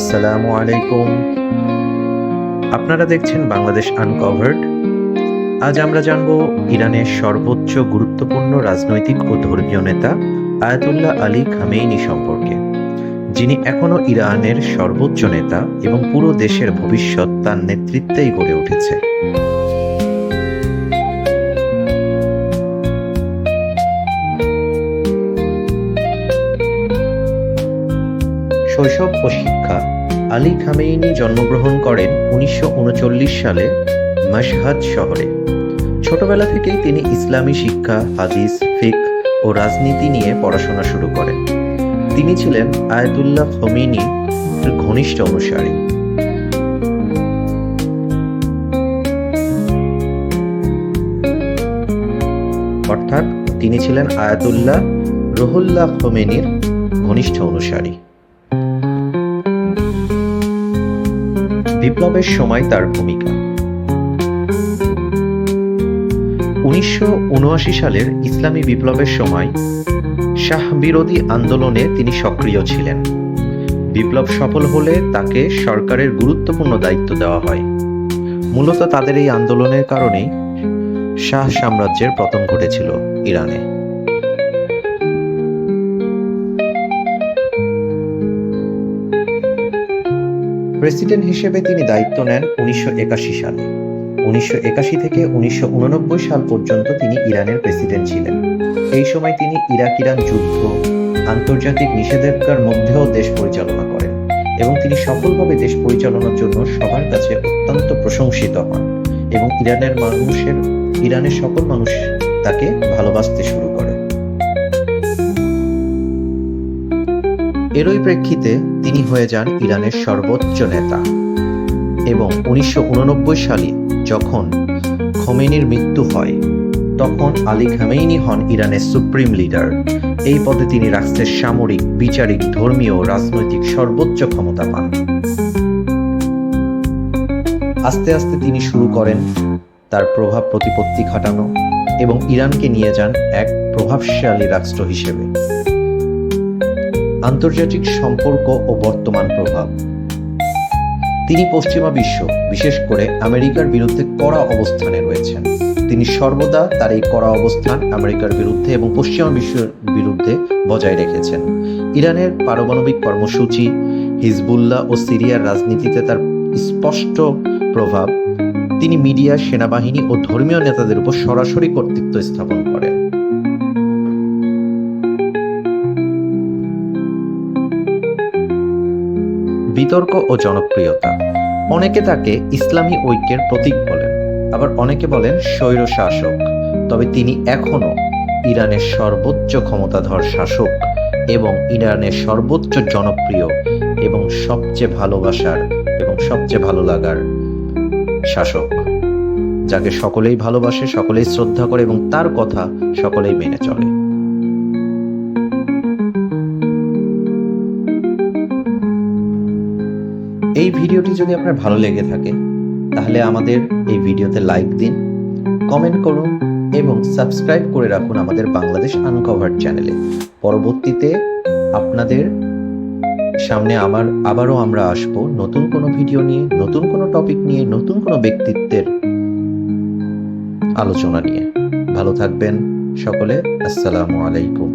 আসসালামু আলাইকুম। আপনারা দেখছেন বাংলাদেশ আনকভার্ড আজ আমরা জানব ইরানের সর্বোচ্চ গুরুত্বপূর্ণ রাজনৈতিক ও ধর্মীয় নেতা আয়াতুল্লাহ আলী খামেইনি সম্পর্কে, যিনি এখনও ইরানের সর্বোচ্চ নেতা এবং পুরো দেশের ভবিষ্যৎ তার নেতৃত্বেই গড়ে উঠেছে। শৈশব ও শিক্ষা। আলী খামেইনি জন্মগ্রহণ করেন উনিশশো উনচল্লিশ সালে মাসহাদ শহরে। ছোটবেলা থেকেই তিনি ইসলামী শিক্ষা, হাদিস, ফিক ও রাজনীতি নিয়ে পড়াশোনা শুরু করেন। তিনি ছিলেন আয়াতুল্লাহ খমিনীর ঘনিষ্ঠ অনুসারী। অর্থাৎ তিনি ছিলেন আয়াতুল্লাহ রুহুল্লাহ খোমেনির ঘনিষ্ঠ অনুসারী। বিপ্লবের সময় তার ভূমিকা। উনিশশো উনআশি সালের ইসলামী বিপ্লবের সময় শাহ বিরোধী আন্দোলনে তিনি সক্রিয় ছিলেন। বিপ্লব সফল হলে তাকে সরকারের গুরুত্বপূর্ণ দায়িত্ব দেওয়া হয়। মূলত তাদের এই আন্দোলনের কারণেই শাহ সাম্রাজ্যের পতন ঘটেছিল ইরানে। প্রেসিডেন্ট হিসেবে তিনি দায়িত্ব নেন উনিশশো একাশি সালে। উনিশশো একাশি থেকে উনিশশো সাল পর্যন্ত তিনি ইরানের প্রেসিডেন্ট ছিলেন। এই সময় তিনি ইরাক ইরান যুদ্ধ, আন্তর্জাতিক নিষেধাজ্ঞার মধ্যেও দেশ পরিচালনা করেন এবং তিনি সফলভাবে দেশ পরিচালনার জন্য সবার কাছে অত্যন্ত প্রশংসিত হন এবং ইরানের মানুষের, ইরানের সকল মানুষ তাকে ভালোবাসতে শুরু করে এরই প্রেক্ষিতে তিনি হয়ে যান ইরানের সর্বোচ্চ নেতা। এবং উনিশশো উননব্বই সালে যখন খোমেনির মৃত্যু হয়, তখন আলী খামেইনি হন ইরানের সুপ্রিম লিডার। এই পদে তিনি রাষ্ট্রের সামরিক, বিচারিক, ধর্মীয় ও রাজনৈতিক সর্বোচ্চ ক্ষমতা পান। আস্তে আস্তে তিনি শুরু করেন তার প্রভাব প্রতিপত্তি খাটানো এবং ইরানকে নিয়ে যান এক প্রভাবশালী রাষ্ট্র হিসেবে। আন্তর্জাতিক সম্পর্ক ও বর্তমান প্রভাব। তিনি পশ্চিমা বিশ্ব, বিশেষ করে আমেরিকার বিরুদ্ধে কড়া অবস্থানে রয়েছেন। তিনি সর্বদা তার এই কড়া অবস্থান আমেরিকার বিরুদ্ধে এবং পশ্চিমা বিশ্বের বিরুদ্ধে বজায় রেখেছেন। ইরানের পারমাণবিক কর্মসূচি, হিজবুল্লাহ ও সিরিয়ার রাজনীতিতে তার স্পষ্ট প্রভাব, তিনি মিডিয়া, সেনাবাহিনী ও ধর্মীয় নেতাদের উপর সরাসরি কর্তৃত্ব স্থাপন করেন। বিতর্ক ও জনপ্রিয়তা। অনেকে তাকে ইসলামী ঐক্যের প্রতীক বলেন, আবার অনেকে বলেন স্বৈর শাসক। তবে তিনি এখনও ইরানের সর্বোচ্চ ক্ষমতাধর শাসক এবং ইরানের সর্বোচ্চ জনপ্রিয় এবং সবচেয়ে ভালোবাসার এবং সবচেয়ে ভালো লাগার শাসক, যাকে সকলেই ভালোবাসে, সকলেই শ্রদ্ধা করে এবং তার কথা সকলেই মেনে চলে। এই ভিডিওটি যদি আপনার ভালো লেগে থাকে, তাহলে আমাদের এই ভিডিওতে লাইক দিন কমেন্ট করুন এবং সাবস্ক্রাইব করে রাখুন আমাদের বাংলাদেশ আনকভার চ্যানেলে পরবর্তীতে আপনাদের সামনে আবার আবারও আমরা আসব নতুন কোনো ভিডিও নিয়ে, নতুন কোনো টপিক নিয়ে, নতুন কোনো ব্যক্তিত্বের আলোচনা নিয়ে। ভালো থাকবেন সকলে, আসসালামু আলাইকুম।